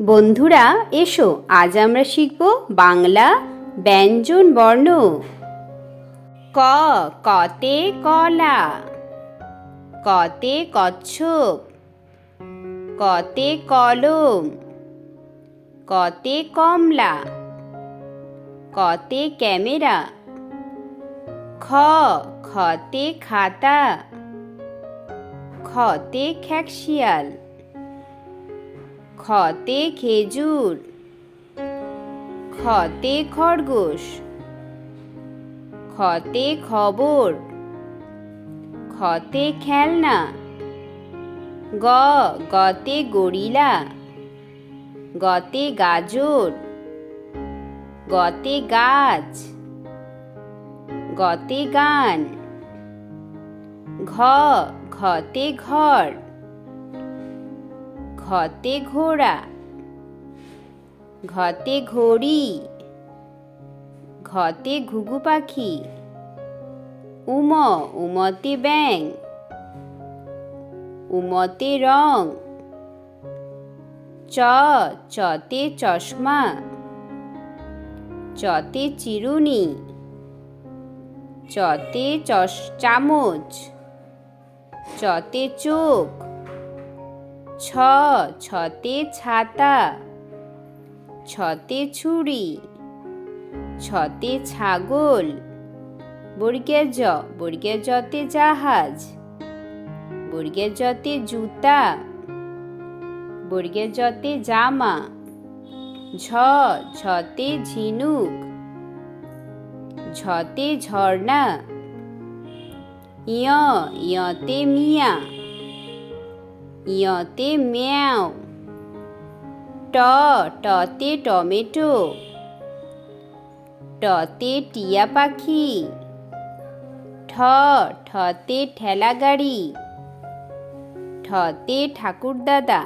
বন্ধুরা, এসো, আজ আমরা শিখব বাংলা ব্যঞ্জন বর্ণ। ক, কতে কলা। কতে কচ্ছপ। কতে কলম। কতে কমলা। কতে ক্যামেরা। খ, খতে খাতা। খতে খ্যাকশিয়াল। খতে খেজুর, খতে খরগোশ, খতে খবর, খতে খেলনা, গ, গতে গরিলা, গতে গাজর, গতে গাছ, গতে গান, ঘ, ঘতে ঘর। ঘতে ঘোড়া, ঘতে ঘড়ি, ঘতে ঘুঘু পাখি, উম, উমতে ব্যাং উমতে রং, চ, চতে চশমা, চতে চিরুনি, চতে চামচ, চতে চোখ ছ, ছতে ছাতা, ছতে ছুরি, ছতে ছাগল বর্গের জ বর্গের জতে জাহাজ বর্গের জতে জুতা বর্গের জতে জামা, ঝ ঝতে ঝিনুক ঝতে ঝর্ণা, ইয়, ইয়তে মিয়া। ইয়তে ম্যাও ট টতে টমেটো টতে টিয়া পাখি ঠ ঠতে ঠেলা গাড়ি ঠতে ঠাকুর দাদা